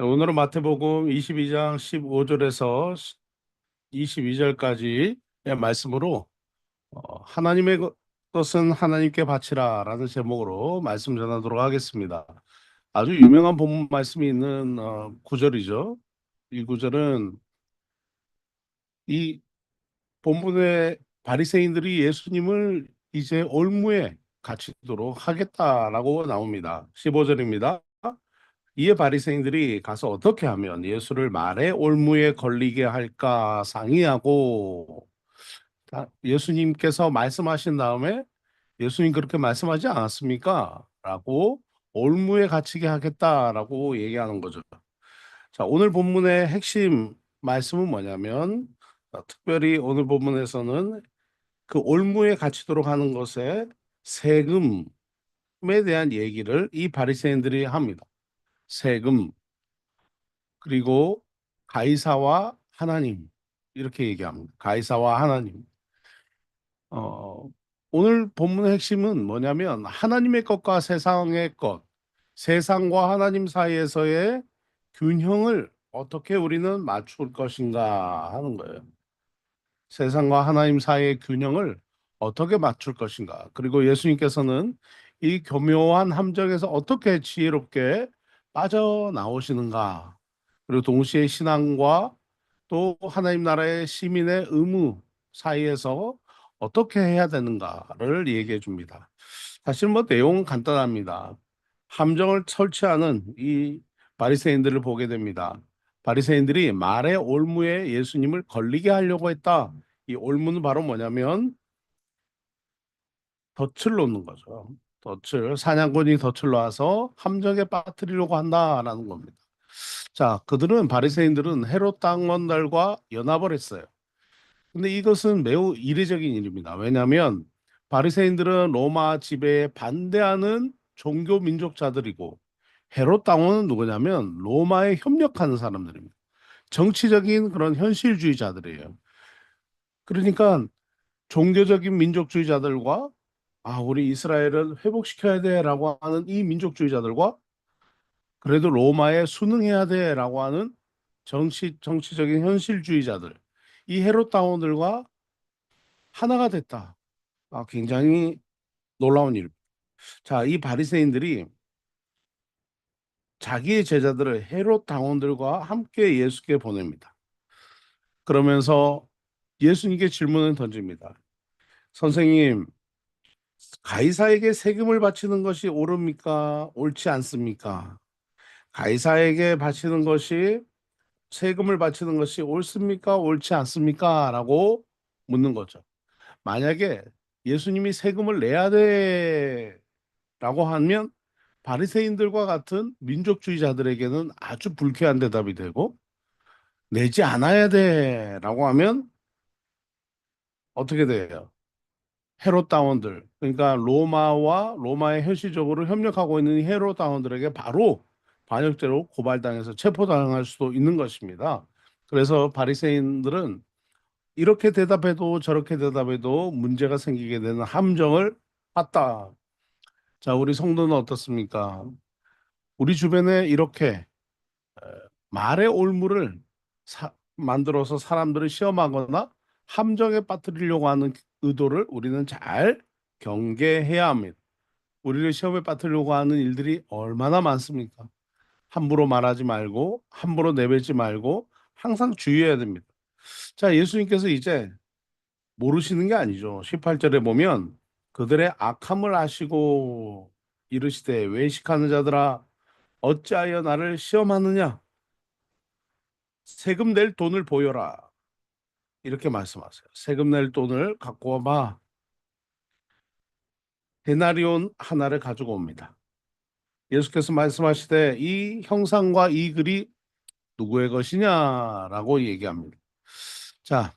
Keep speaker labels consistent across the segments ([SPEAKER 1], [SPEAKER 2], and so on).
[SPEAKER 1] 네, 오늘은 마태복음 22장 15절에서 22절까지의 말씀으로 어, 하나님의 것- 것은 하나님께 바치라 라는 제목으로 말씀 전하도록 하겠습니다. 아주 유명한 본문 말씀이 있는 어, 구절이죠. 이 구절은 이 본문의 바리새인들이 예수님을 이제 올무에 갇히도록 하겠다라고 나옵니다. 15절입니다. 이에 바리새인들이 가서 어떻게 하면 예수를 말의 올무에 걸리게 할까 상의하고 다- 예수님께서 말씀하신 다음에 예수님 그렇게 말씀하지 않았습니까? 라고 올무에 갇히게 하겠다라고 얘기하는 거죠. 자, 오늘 본문의 핵심 말씀은 뭐냐면 어, 특별히 오늘 본문에서는 그 올무에 갇히도록 하는 것에 세금에 대한 얘기를 이 바리새인들이 합니다. 세금 그리고 가이사와 하나님 이렇게 얘기합니다. 가이사와 하나님. 어, 오늘 본문의 핵심은 뭐냐면 하나님의 것과 세상의 것, 세상과 하나님 사이에서의 균형을 어떻게 우리는 맞출 것인가 하는 거예요. 세상과 하나님 사이의 균형을 어떻게 맞출 것인가. 그리고 예수님께서는 이 교묘한 함정에서 어떻게 지혜롭게 빠져나오시는가. 그리고 동시에 신앙과 또 하나님 나라의 시민의 의무 사이에서 어떻게 해야 되는가를 얘기해 줍니다. 사실 뭐 내용은 간단합니다. 함정을 설치하는 이 바리새인들을 보게 됩니다. 바리새인들이 말의 올무에 예수님을 걸리게 하려고 했다. 이 올무는 바로 뭐냐면 덫을 놓는 거죠. 덫을 사냥꾼이 덫을 놔서 함정에 빠뜨리려고 한다라는 겁니다. 자, 그들은 바리새인들은 헤롯 당원들과 연합을 했어요. 근데 이것은 매우 이례적인 일입니다. 왜냐하면 바리새인들은 로마 지배에 반대하는 종교 민족자들이고 헤롯 당원은 누구냐면 로마에 협력하는 사람들입니다. 정치적인 그런 현실주의자들이에요. 그러니까 종교적인 민족주의자들과 아, 우리 이스라엘을 회복시켜야 돼라고 하는 이 민족주의자들과 그래도 로마에 순응해야 돼라고 하는 정치 정치적인 현실주의자들 이 헤롯 당원들과 하나가 됐다. 아, 굉장히 놀라운 일. 자, 이 바리새인들이 자기의 제자들을 헤롯 당원들과 함께 예수께 보냅니다. 그러면서 예수님께 질문을 던집니다. 선생님, 가이사에게 세금을 바치는 것이 옳습니까? 옳지 않습니까? 가이사에게 바치는 것이 세금을 바치는 것이 옳습니까? 옳지 않습니까? 라고 묻는 거죠. 만약에 예수님이 세금을 내야 돼 라고 하면 바리새인들과 같은 민족주의자들에게는 아주 불쾌한 대답이 되고 내지 않아야 돼 라고 하면 어떻게 돼요? 헤롯 당원들 그러니까 로마와 로마에 현실적으로 협력하고 있는 헤롯 당원들에게 바로 반역죄로 고발당해서 체포당할 수도 있는 것입니다. 그래서 바리새인들은 이렇게 대답해도 저렇게 대답해도 문제가 생기게 되는 함정을 봤다. 자, 우리 성도는 어떻습니까? 우리 주변에 이렇게 에, 말의 올무를 사- 만들어서 사람들을 시험하거나 함정에 빠뜨리려고 하는 의도를 우리는 잘 경계해야 합니다. 우리를 시험에 빠뜨리려고 하는 일들이 얼마나 많습니까? 함부로 말하지 말고 함부로 내뱉지 말고 항상 주의해야 됩니다. 자, 예수님께서 이제 모르시는 게 아니죠. 18절에 보면 그들의 악함을 아시고 이르시되 외식하는 자들아 어찌하여 나를 시험하느냐 세금 낼 돈을 보여라 이렇게 말씀하세요. 세금 낼 돈을 갖고 와봐. 데나리온 하나를 가지고 옵니다. 예수께서 말씀하시되 이 형상과 이 글이 누구의 것이냐라고 얘기합니다. 자,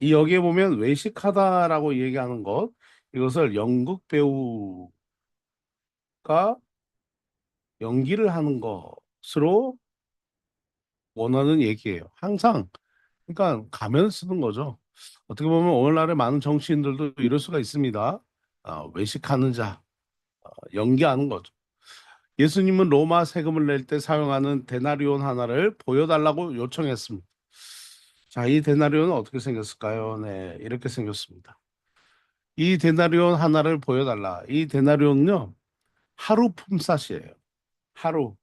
[SPEAKER 1] 이 여기에 보면 외식하다라고 얘기하는 것 이것을 연극 배우가 연기를 하는 것으로 원하는 얘기예요. 항상 그러니까 가면 쓰는 거죠. 어떻게 보면 오늘날의 많은 정치인들도 이럴 수가 있습니다. 아, 외식하는 자, 어, 연기하는 거죠. 예수님은 로마 세금을 낼 때 사용하는 데나리온 하나를 보여달라고 요청했습니다. 자, 이 데나리온은 어떻게 생겼을까요? 네, 이렇게 생겼습니다. 이 데나리온 하나를 보여달라. 이 데나리온은요, 하루 품삯이에요. 하루.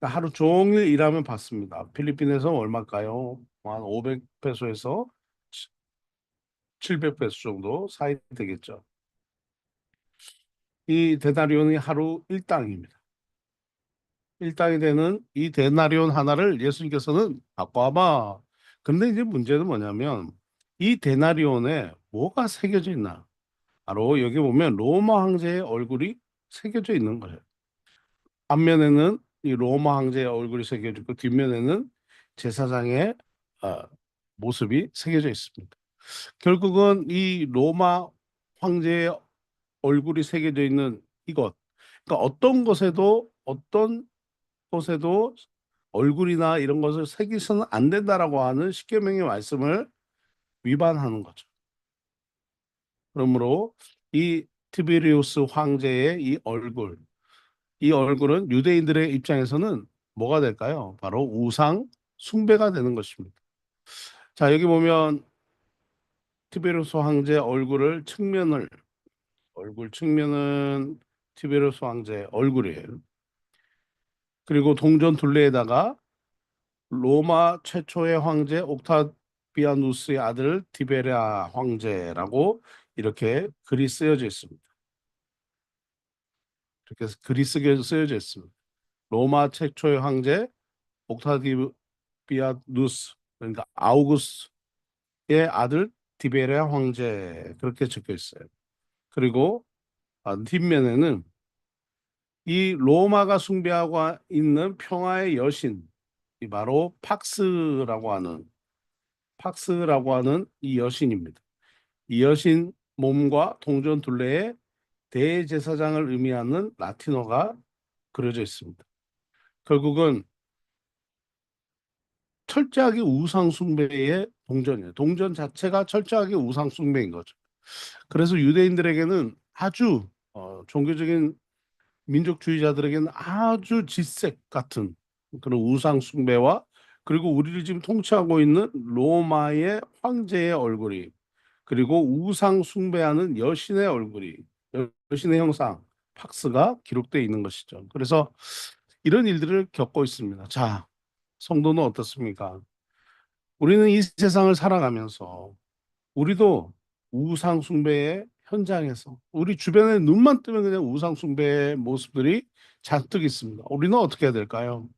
[SPEAKER 1] 그러니까 하루 종일 일하면 받습니다. 필리핀에서 얼마일까요? 한 500페소에서 700페소 정도 사이 되겠죠. 이 데나리온이 하루 일당입니다. 일당이 되는 이 데나리온 하나를 예수님께서는 와봐. 근데 이제 문제는 뭐냐면 이 데나리온에 뭐가 새겨져 있나? 바로 여기 보면 로마 황제의 얼굴이 새겨져 있는 거예요. 앞면에는 이 로마 황제의 얼굴이 새겨져 있고 뒷면에는 제사장의 어, 모습이 새겨져 있습니다. 결국은 이 로마 황제의 얼굴이 새겨져 있는 이것, 그러니까 어떤 것에도 어떤 곳에도 얼굴이나 이런 것을 새기서는 안 된다라고 하는 십계명의 말씀을 위반하는 거죠. 그러므로 이 티베리우스 황제의 이 얼굴, 이 얼굴은 유대인들의 입장에서는 뭐가 될까요? 바로 우상 숭배가 되는 것입니다. 자, 여기 보면 티베리우스 황제 얼굴을 측면을 얼굴 측면은 티베리우스 황제 얼굴이에요. 그리고 동전 둘레에다가 로마 최초의 황제 옥타비아누스의 아들 티베리아 황제라고 이렇게 글이 쓰여져 있습니다. 이렇게 글이 쓰여 쓰여져 있습니다. 로마 최초의 황제 옥타비아누스 그러니까 아우구스의 아들 티베리아 황제 그렇게 적혀 있어요. 그리고 아, 뒷면에는 이 로마가 숭배하고 있는 평화의 여신, 이 바로 팍스라고 하는 팍스라고 하는 이 여신입니다. 이 여신 몸과 동전 둘레에 대제사장을 의미하는 라틴어가 그려져 있습니다. 결국은 철저하게 우상 숭배의 동전이에요. 동전 자체가 철저하게 우상 숭배인 거죠. 그래서 유대인들에게는 아주 어, 종교적인 민족주의자들에게는 아주 질색 같은 그런 우상 숭배와 그리고 우리를 지금 통치하고 있는 로마의 황제의 얼굴이 그리고 우상 숭배하는 여신의 얼굴이 여신의 형상 팍스가 기록되어 있는 것이죠. 그래서 이런 일들을 겪고 있습니다. 자, 성도는 어떻습니까? 우리는 이 세상을 살아가면서 우리도 우상 숭배의 현장에서 우리 주변에 눈만 뜨면 그냥 우상 숭배의 모습들이 잔뜩 있습니다. 우리는 어떻게 해야 될까요?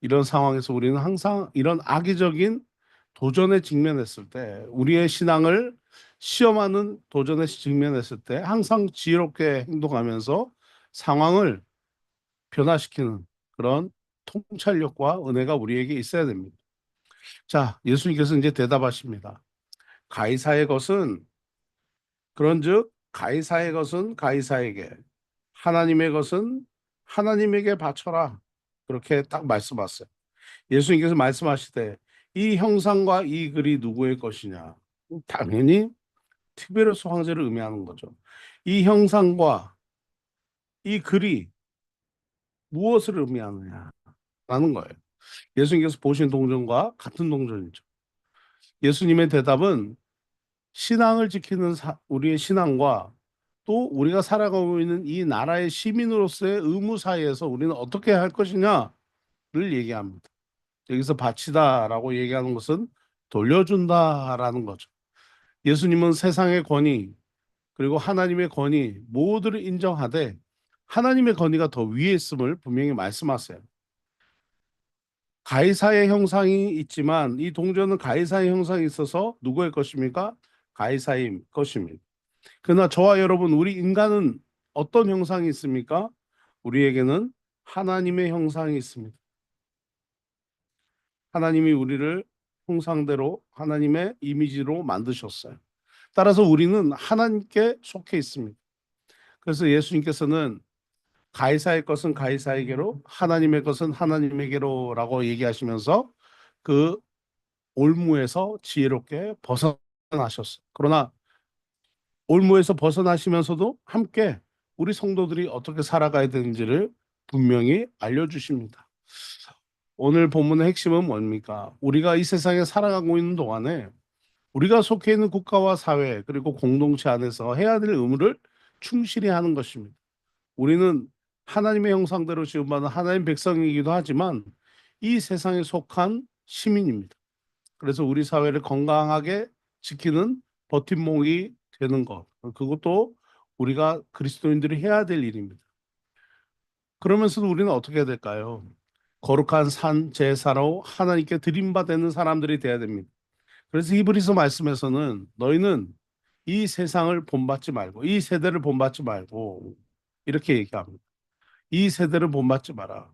[SPEAKER 1] 이런 상황에서 우리는 항상 이런 악의적인 도전에 직면했을 때 우리의 신앙을 시험하는 도전에 직면했을 때 항상 지혜롭게 행동하면서 상황을 변화시키는 그런 통찰력과 은혜가 우리에게 있어야 됩니다. 자, 예수님께서 이제 대답하십니다. 가이사의 것은 그런즉 가이사의 것은 가이사에게 하나님의 것은 하나님에게 바쳐라. 그렇게 딱 말씀하셨어요. 예수님께서 말씀하시되 이 형상과 이 글이 누구의 것이냐? 당연히 티베르스 황제를 의미하는 거죠. 이 형상과 이 글이 무엇을 의미하느냐 라는 거예요. 예수님께서 보신 동전과 같은 동전이죠. 예수님의 대답은 신앙을 지키는 사, 우리의 신앙과 또 우리가 살아가고 있는 이 나라의 시민으로서의 의무 사이에서 우리는 어떻게 할 것이냐를 얘기합니다. 여기서 바치다라고 얘기하는 것은 돌려준다라는 거죠. 예수님은 세상의 권위 그리고 하나님의 권위 모두를 인정하되 하나님의 권위가 더 위에 있음을 분명히 말씀하세요. 가이사의 형상이 있지만 이 동전은 가이사의 형상이 있어서 누구의 것입니까? 가이사의 것입니다. 그러나 저와 여러분 우리 인간은 어떤 형상이 있습니까? 우리에게는 하나님의 형상이 있습니다. 하나님이 우리를 형상대로 하나님의 이미지로 만드셨어요. 따라서 우리는 하나님께 속해 있습니다. 그래서 예수님께서는 가이사의 것은 가이사에게로 하나님의 것은 하나님에게로라고 얘기하시면서 그 올무에서 지혜롭게 벗어나셨어요. 그러나 올무에서 벗어나시면서도 함께 우리 성도들이 어떻게 살아가야 되는지를 분명히 알려주십니다. 오늘 본문의 핵심은 뭡니까? 우리가 이 세상에 살아가고 있는 동안에 우리가 속해 있는 국가와 사회 그리고 공동체 안에서 해야 될 의무를 충실히 하는 것입니다. 우리는 하나님의 형상대로 지음받은 하나님 백성이기도 하지만 이 세상에 속한 시민입니다. 그래서 우리 사회를 건강하게 지키는 버팀목이 되는 것. 그것도 우리가 그리스도인들이 해야 될 일입니다. 그러면서도 우리는 어떻게 해야 될까요? 거룩한 산 제사로 하나님께 드림받는 사람들이 돼야 됩니다. 그래서 히브리서 말씀에서는 너희는 이 세상을 본받지 말고 이 세대를 본받지 말고 이렇게 얘기합니다. 이 세대를 본받지 마라.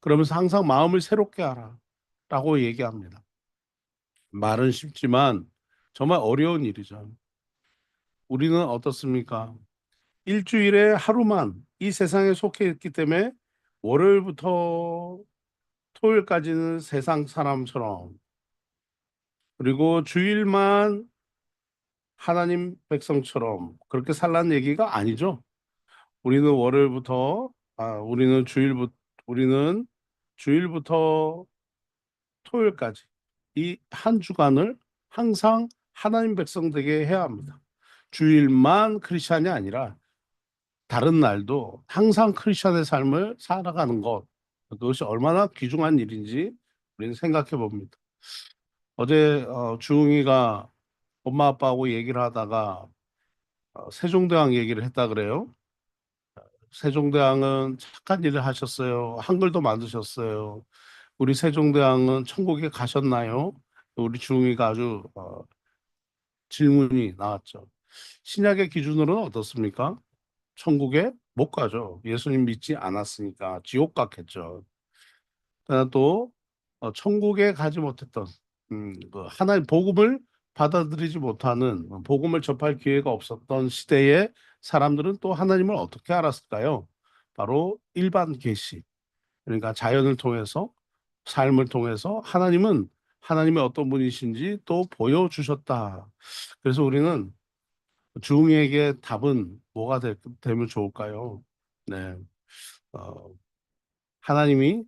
[SPEAKER 1] 그러면서 항상 마음을 새롭게 하라. 라고 얘기합니다. 말은 쉽지만 정말 어려운 일이죠. 우리는 어떻습니까? 일주일에 하루만 이 세상에 속해 있기 때문에 월요일부터 토요일까지는 세상 사람처럼 그리고 주일만 하나님 백성처럼 그렇게 살라는 얘기가 아니죠. 우리는 월요일부터 아 우리는 주일부터 우리는 주일부터 토요일까지 이 한 주간을 항상 하나님 백성 되게 해야 합니다. 주일만 크리스천이 아니라 다른 날도 항상 크리스천의 삶을 살아가는 것 그것이 얼마나 귀중한 일인지 우리는 생각해 봅니다. 어제 어, 주웅이가 엄마 아빠하고 얘기를 하다가 어, 세종대왕 얘기를 했다 그래요. 세종대왕은 착한 일을 하셨어요. 한글도 만드셨어요. 우리 세종대왕은 천국에 가셨나요? 우리 주웅이가 아주 어, 질문이 나왔죠. 신약의 기준으로는 어떻습니까? 천국에 못 가죠. 예수님 믿지 않았으니까 지옥 갔겠죠. 또 어, 천국에 가지 못했던 음, 그 하나님 복음을 받아들이지 못하는 복음을 접할 기회가 없었던 시대에 사람들은 또 하나님을 어떻게 알았을까요? 바로 일반 계시 그러니까 자연을 통해서 삶을 통해서 하나님은 하나님의 어떤 분이신지 또 보여주셨다. 그래서 우리는 주웅에게 답은 뭐가 되, 면 좋을까요? 네. 어, 하나님이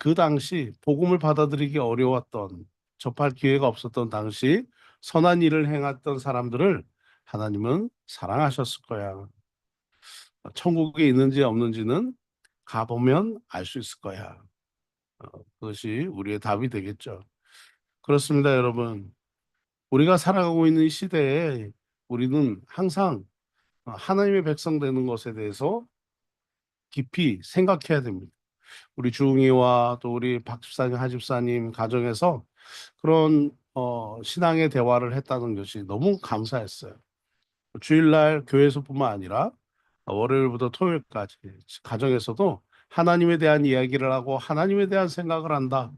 [SPEAKER 1] 그 당시 복음을 받아들이기 어려웠던 접할 기회가 없었던 당시 선한 일을 행했던 사람들을 하나님은 사랑하셨을 거야. 천국에 있는지 없는지는 가보면 알 수 있을 거야. 어, 그것이 우리의 답이 되겠죠. 그렇습니다, 여러분. 우리가 살아가고 있는 이 시대에 우리는 항상 하나님의 백성 되는 것에 대해서 깊이 생각해야 됩니다. 우리 주웅이와 또 우리 박 집사님, 하 집사님 가정에서 그런 어, 신앙의 대화를 했다는 것이 너무 감사했어요. 주일날 교회에서뿐만 아니라 월요일부터 토요일까지 가정에서도 하나님에 대한 이야기를 하고 하나님에 대한 생각을 한다.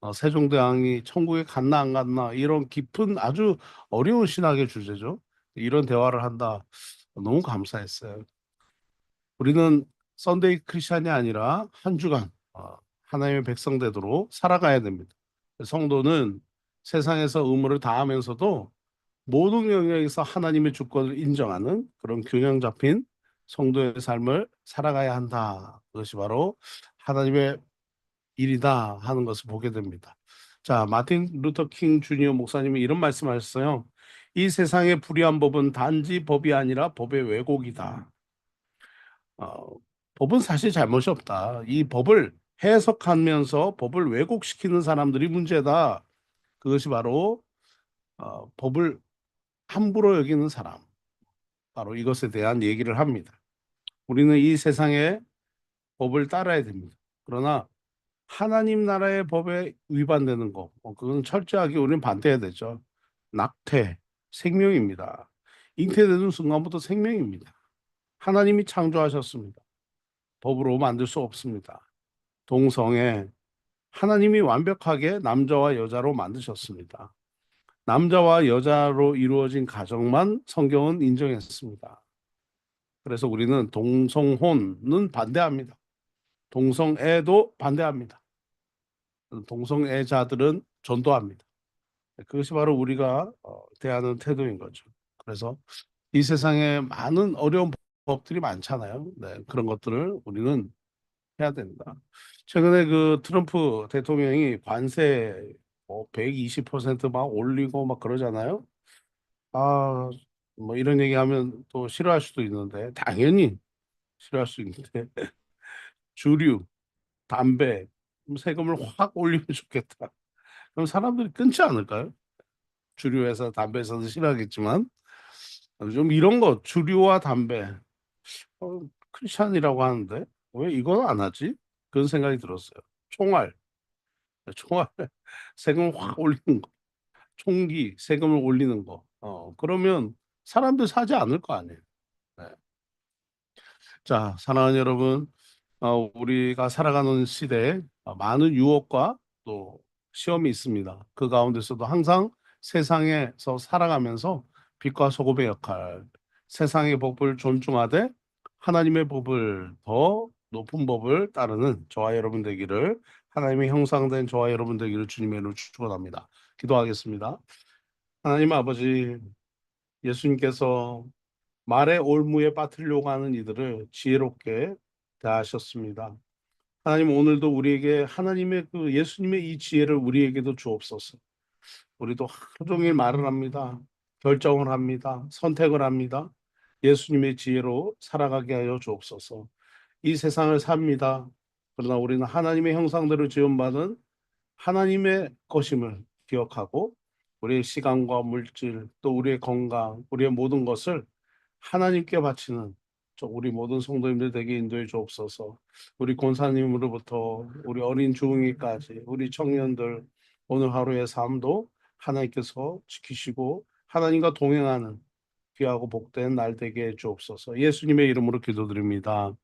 [SPEAKER 1] 어, 세종대왕이 천국에 갔나 안 갔나 이런 깊은 아주 어려운 신학의 주제죠. 이런 대화를 한다. 너무 감사했어요. 우리는 썬데이 크리스찬이 아니라 한 주간 어, 하나님의 백성 되도록 살아가야 됩니다. 성도는 세상에서 의무를 다하면서도 모든 영역에서 하나님의 주권을 인정하는 그런 균형 잡힌 성도의 삶을 살아가야 한다. 그것이 바로 하나님의 일이다 하는 것을 보게 됩니다. 자, 마틴 루터 킹 주니어 목사님이 이런 말씀하셨어요. 이 세상의 불의한 법은 단지 법이 아니라 법의 왜곡이다. 어, 법은 사실 잘못이 없다. 이 법을 해석하면서 법을 왜곡시키는 사람들이 문제다. 그것이 바로 어, 법을 함부로 여기는 사람. 바로 이것에 대한 얘기를 합니다. 우리는 이 세상의 법을 따라야 됩니다. 그러나 하나님 나라의 법에 위반되는 것, 어, 그건 철저하게 우리는 반대해야 되죠. 낙태, 생명입니다. 잉태되는 순간부터 생명입니다. 하나님이 창조하셨습니다. 법으로 만들 수 없습니다. 동성애, 하나님이 완벽하게 남자와 여자로 만드셨습니다. 남자와 여자로 이루어진 가정만 성경은 인정했습니다. 그래서 우리는 동성혼은 반대합니다. 동성애도 반대합니다. 동성애자들은 전도합니다. 그것이 바로 우리가 어, 대하는 태도인 거죠. 그래서 이 세상에 많은 어려운 법들이 많잖아요. 네, 그런 것들을 우리는 해야 된다. 최근에 그 트럼프 대통령이 관세 뭐 120%막 올리고 막 그러잖아요. 아, 뭐 이런 얘기하면 또 싫어할 수도 있는데 당연히 싫어할 수 있는데 주류, 담배 세금을 확 올리면 좋겠다. 그럼 사람들이 끊지 않을까요? 주류 회사, 담배 회사도 싫어하겠지만 좀 이런 거 주류와 담배 어, 크리스찬이라고 하는데 왜 이건 안 하지? 그런 생각이 들었어요. 총알, 총알 세금 확 올리는 거, 총기 세금을 올리는 거. 어, 그러면 사람들 사지 않을 거 아니에요. 네. 자, 사랑하는 여러분, 어, 우리가 살아가는 시대에 어, 많은 유혹과 또 시험이 있습니다. 그 가운데서도 항상 세상에서 살아가면서 빛과 소금의 역할, 세상의 법을 존중하되 하나님의 법을 더 높은 법을 따르는 저와 여러분 되기를 하나님의 형상된 저와 여러분 되기를 주님의 이름으로 축원합니다. 기도하겠습니다. 하나님 아버지 예수님께서 말의 올무에 빠뜨리려고 하는 이들을 지혜롭게 대하셨습니다. 하나님 오늘도 우리에게 하나님의 그 예수님의 이 지혜를 우리에게도 주옵소서. 우리도 하루 종일 말을 합니다. 결정을 합니다. 선택을 합니다. 예수님의 지혜로 살아가게 하여 주옵소서. 이 세상을 삽니다. 그러나 우리는 하나님의 형상대로 지원받은 하나님의 것임을 기억하고 우리의 시간과 물질 또 우리의 건강 우리의 모든 것을 하나님께 바치는 저 우리 모든 성도님들 되게 인도해 주옵소서. 우리 권사님으로부터 우리 어린 중이까지 우리 청년들 오늘 하루의 삶도 하나님께서 지키시고 하나님과 동행하는 귀하고 복된 날 되게 해 주옵소서. 예수님의 이름으로 기도드립니다.